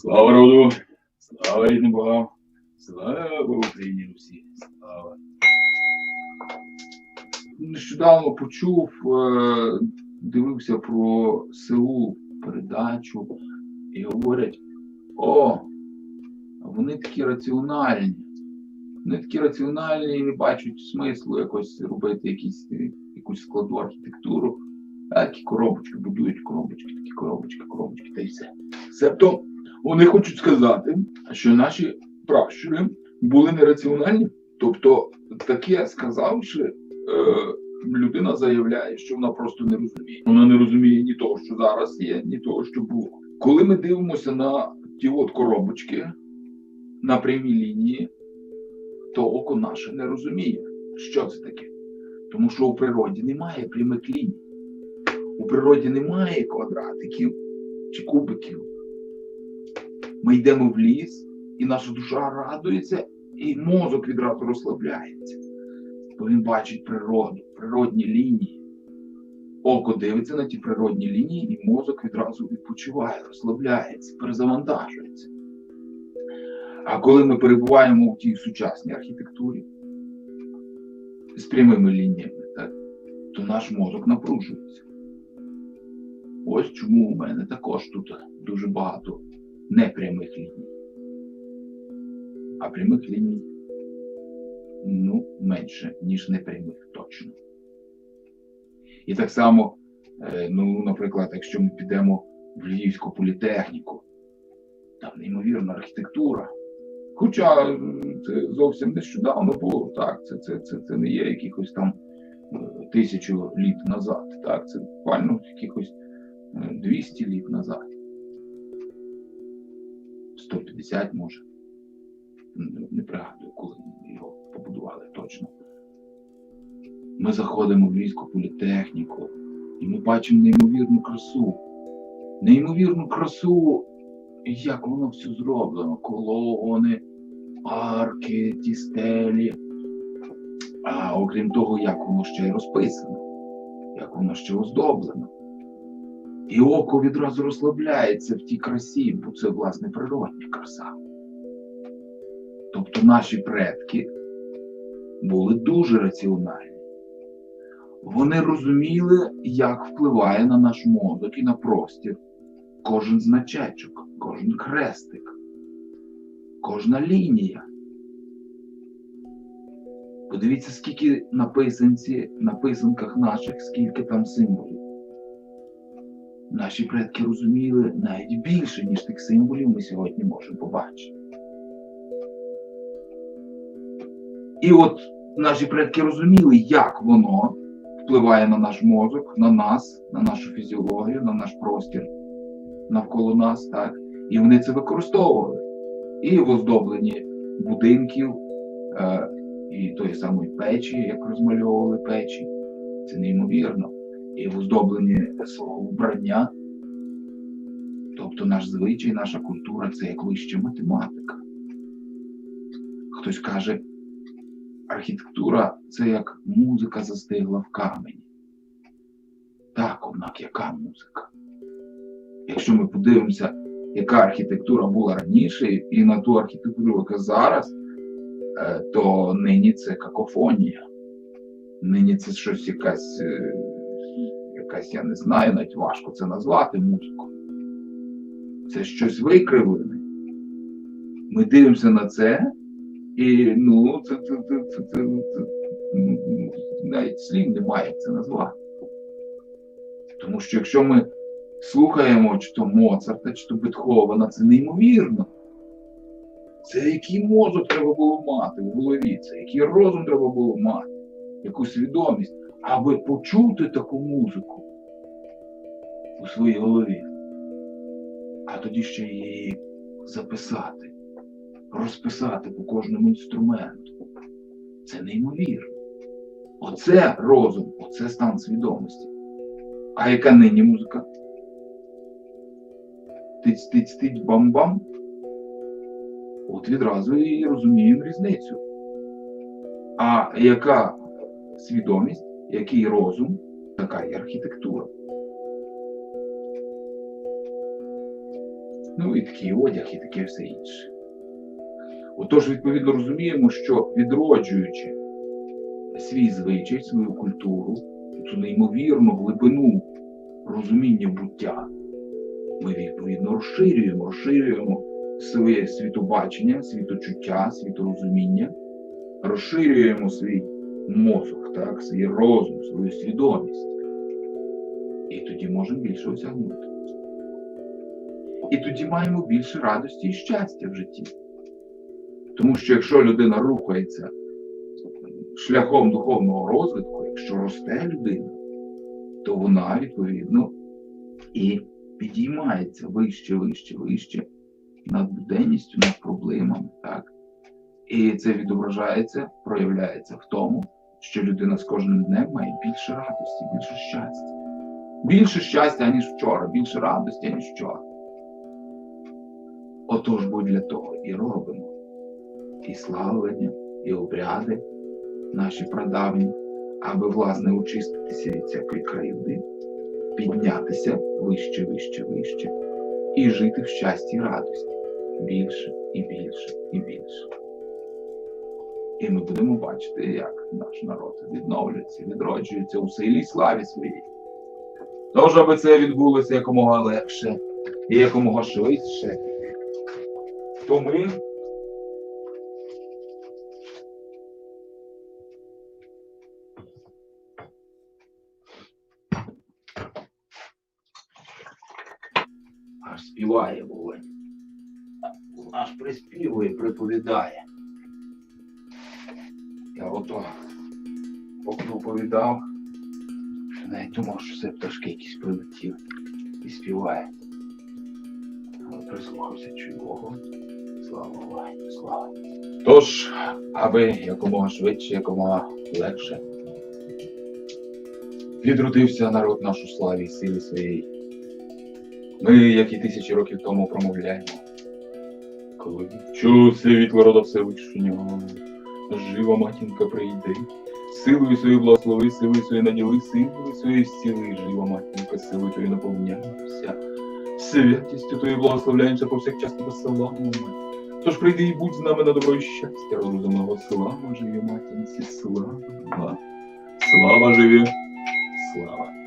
Слава роду! Слава рідним богам! Слава Україні Русі! Слава! Нещодавно почув, е, дивився про селу передачу і говорять: о, вони такі раціональні. Вони такі раціональні і не бачать смислу якось робити якісь, якусь складну архітектуру. Такі коробочки будують коробочки, такі коробочки, коробочки, та й все. Себто вони хочуть сказати, що наші пращури були нераціональні. Тобто, таке сказавши, е, людина заявляє, що вона просто не розуміє. Вона не розуміє ні того, що зараз є, ні того, що було. Коли ми дивимося на ті от коробочки на прямій лінії, то око наше не розуміє, що це таке. Тому що у природі немає прямих ліній. У природі немає квадратиків чи кубиків. Ми йдемо в ліс, і наша душа радується, і мозок відразу розслабляється. Бо він бачить природу, природні лінії. Око дивиться на ті природні лінії, і мозок відразу відпочиває, розслабляється, перезавантажується. А коли ми перебуваємо в тій сучасній архітектурі з прямими лініями, так, то наш мозок напружується. Ось чому у мене також тут дуже багато непрямих ліній. А прямих ліній ну, менше, ніж непрямих точно. І так само, е, ну, наприклад, якщо ми підемо в Львівську політехніку, там неймовірна архітектура. Хоча е, це зовсім нещодавно було, так, це, це, це, це не є якихось там е, тисячу літ назад. Так, це буквально якихось е, 200 літ назад. 150 може. Не- пригадую, коли його побудували точно. Ми заходимо в Львівську політехніку, і ми бачимо неймовірну красу. Неймовірну красу, як воно все зроблено. Колони, арки, ті стелі. А окрім того, як воно ще й розписано, як воно ще оздоблено. І око відразу розслабляється в тій красі, бо це власне природня краса. Тобто наші предки були дуже раціональні. Вони розуміли, як впливає на наш мозок і на простір кожен значечок, кожен хрестик, кожна лінія. Подивіться, скільки на писанці, на писанках наших, скільки там символів. Наші предки розуміли навіть більше, ніж тих символів ми сьогодні можемо побачити. І от наші предки розуміли, як воно впливає на наш мозок, на нас, на нашу фізіологію, на наш простір навколо нас, так? І вони це використовували. І в оздобленні будинків, е, і тої самої печі, як розмальовували печі. Це неймовірно. І в оздобленні свого вбрання. Тобто наш звичай, наша культура це як вища математика. Хтось каже, архітектура це як музика застигла в камені. Так, однак, яка музика? Якщо ми подивимося, яка архітектура була раніше, і на ту архітектуру, яка зараз, е, то нині це какофонія. Нині це щось якась, е, якась, я не знаю, навіть важко це назвати музикою. Це щось викривлене. Ми дивимося на це, і ну, це, це, це, це, це, це навіть слів немає, як це назвати. Тому що якщо ми слухаємо чи то Моцарта, чи то Бетховена, це неймовірно. Це який мозок треба було мати в голові, це який розум треба було мати, яку свідомість, аби почути таку музику у своїй голові, а тоді ще її записати, розписати по кожному інструменту. Це неймовірно. Оце розум, оце стан свідомості. А яка нині музика? Тиць-тиць-тиць, бам-бам. От відразу і розуміємо різницю. А яка свідомість, який розум, така і архітектура. Ну і такий одяг, і таке все інше. Отож, відповідно, розуміємо, що відроджуючи свій звичай, свою культуру, цю неймовірну глибину розуміння буття, ми відповідно розширюємо, розширюємо своє світобачення, світочуття, світорозуміння, розширюємо свій мозок, так, свій розум, свою свідомість. І тоді можемо більше осягнути. І тоді маємо більше радості і щастя в житті. Тому що якщо людина рухається шляхом духовного розвитку, якщо росте людина, то вона відповідно і підіймається вище, вище, вище над буденністю, над проблемами. Так? І це відображається, проявляється в тому, що людина з кожним днем має більше радості, більше щастя. Більше щастя, ніж вчора, більше радості, ніж вчора. Отож, бо для того і робимо і славлення, і обряди наші прадавні, аби, власне, очиститися від всякої кривди, піднятися вище, вище, вище і жити в щасті і радості більше і більше і більше. І ми будемо бачити, як наш народ відновлюється, відроджується у силі і славі своїй. Тож, аби це відбулося якомога легше і якомога швидше, то ми аж співає вогонь. Аж приспівує, приповідає. Я ото поки оповідав, що навіть думав, що це пташки якісь прилетіли і співає. Прислухався чую вогонь. Слава слава. Тож, аби якомога швидше, якомога легше відродився народ наш у славі і силі своєї. Ми, як і тисячі років тому, промовляємо. Коли чу світло рода Всевишнього, жива матінка прийди, силою своєю благослови, силою своєю наділи, силою своєю зціли, жива матінка, силою твоєю наповняємося, святістю твоєю благословляємося повсякчас тебе славами. Тож прийди і будь з нами на добро і щастя, розумного слава живі матінці, слава, слава живі, слава.